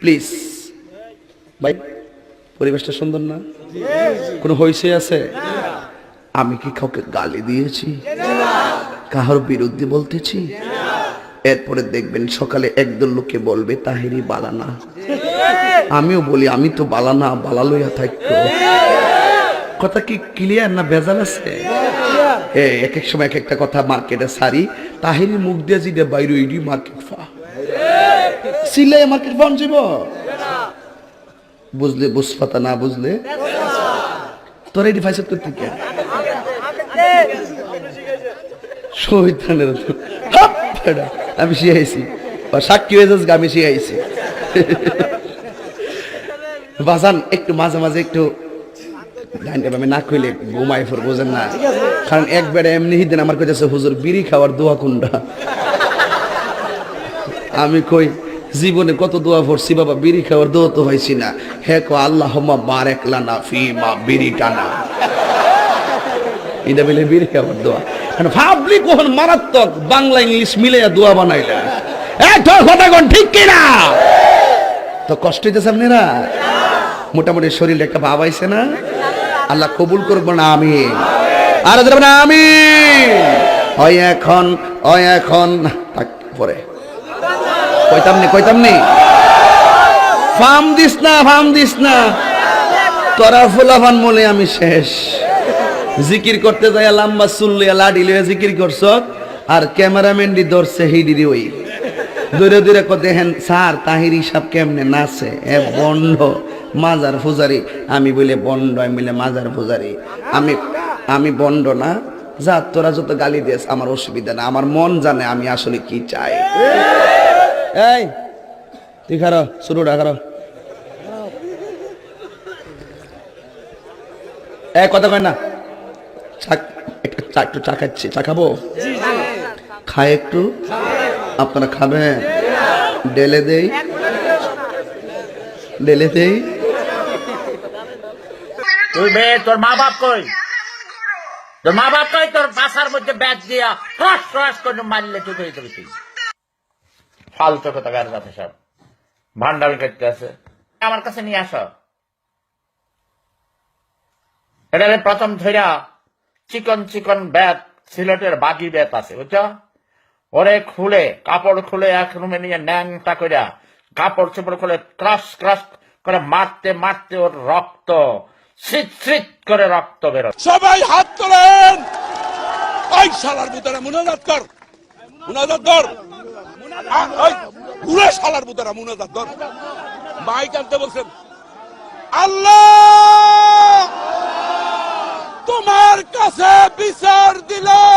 Please. ভাই, পরিবেশটা সুন্দর না? কোনো হইসে আছে? আমি কি কাউকে গালি দিয়েছি? কাহার বিরুদ্ধে বলতেছি? এরপরে দেখবেন সকালে একদল লোকে বলবে, তাহিরি বালানা আমিও বলি, আমি তো বালানা বালা লইয়া থাকতো কথা কি ক্লিয়ার না বেজাল আছে? এক এক সময় এক একটা কথা মার্কেটে সারি তাহিরি মুখ দিয়ে যেটা বাইরে মার্কেট ফা সিলাই মার্কেট যাব বুঝলে, বুঝপাতা না বুঝলে? তোর এটি ফাইসত করতে কে শহীদানের আমি শিখাইছি বা সাক্ষী হয়ে আমি শিখাইছি বাজান একটু মাঝে মাঝে একটু আমি না কইলে ঘুমাই ফোর, বোঝেন না। কারণ একবারে এমনি দিন আমার কাছে হুজুর, বিড়ি খাওয়ার দোয়া কুন্ডা আমি কই জীবনে কত দোয়া পড়ছি, বাবা, বিড়ি খাওয়ার দোয়া তো হয়েছি না। হে কো আল্লাহ বারেক লানা ফি মা বিড়ি টানা। এটা মিলে বিড়ি খাওয়ার দোয়া। ভাবলি কখন মারাত্মক বাংলা, ইংলিশ মিলে দোয়া বানাইলা। তোর কথা কোন ঠিক কিনা? তো কষ্ট হইতেছে আপনারা? মোটামুটি শরীরে একটা ভাব আইছে না? আল্লাহ কবুল করব না আমি আর না আমি ওই এখন ওই এখন পরে। কইতাম নি কইতাম নি। ফার্ম দিস না ফার্ম দিস না। তোরা ফুলাফান মলে আমি শেষ। জিকির করতে যাই লাম্বা চুল্লিয়া লাডি লইয়া জিকির করছ, আর ক্যামেরাম্যান দি ধরছে হিডিরি ওই। দূরে দূরে কত দেখেন, স্যার, তাহির হিসাব কেমনে নাচে? এ বন্ড, মাজার ফুজারি আমি বলে, বন্ড, আমি বলে, মাজার ফুজারি আমি আমি বন্ড না। যা, তোরা যত গালি দিস আমার অসুবিধা না, আমার মন জানে আমি আসলে কি চাই। এই তুই খারো শুরুটা খারো এ কথা কয় না। একটু চা খাচ্ছি, চা খাব? খায় একটু। আপনারা খাবেন। ডেলে দেই। ডেলে দেই। তুই বে, তোর মা বাপ কই? তোর মা বাপ কই? তোর বাসার মধ্যে ব্যাগ দিয়া ক্রস ক্রস করে মারলে তুই তুই? ফালতু কথা গার যাতে সব। ভান্ডামি করতে আছে। আমার কাছে নিয়ে আসো। এটা প্রথম ধইরা চিকন চিকন ব্যাত, সিলেটের বাগি ব্যাত আছে, বুঝছ? ওরে খুলে, কাপড় খুলে এক রুমে নিয়ে ন্যাংটা কইরা কাপড় চোপড় খুলে ক্রাশ ক্রাশ করে মারতে মারতে ওর রক্ত শীত শীত করে রক্ত বেরো সবাই হাত তোলেন। ওই শালার বুতারা মুনাজাত কর। মুনাজাত কর। পুরো শালার বুতারা মুনাজাত ধর। মাইক আনতে বলছেন আল্লাহ তোমার কাছে বিচার দিলাম।